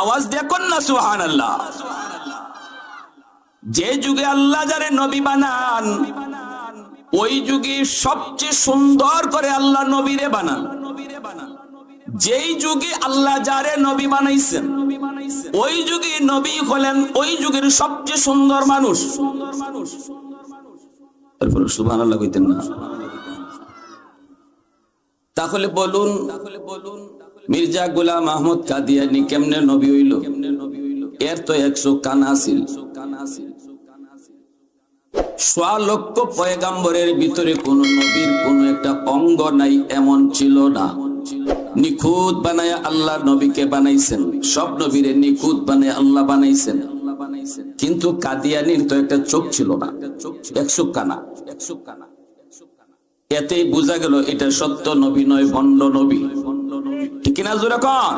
আওয়াজ দেখুন না সুহান আল্লাহ যে যুগে আল্লাহ যারে নবী বানান, ওই যুগে সবচেয়ে সুন্দর করে আল্লাহ নবীরে বানান। যেই যুগে আল্লাহ যারে নবী বানাইছেন, ওই যুগে নবী হলেন ওই যুগের সবচেয়ে সুন্দর মানুষ। তারপরে সুবহান আল্লাহ কইতেন না। তাহলে বলুন মির্জা গোলাম আহমদ কাদিয়ানি কেমনে নবী হইল? এর তো একশো কানা ছিল লক্ষ পয়গাম্বরের ভিতরে কোন নবীর কোন একটা অঙ্গ নাই, এমন ছিল না। নিখুঁত বানায় আল্লাহ নবীকে বানাইছেন। সব নবীরে নিখুঁত বানায় আল্লাহ বানাইছেন। কিন্তু কাদিয়ানির তো একটা চোখ ছিল না। একশো কানা একশো কানা। এতেই বোঝা গেল এটা সত্য নবী নয়, ভণ্ড নবী। কিনা জোরে কন?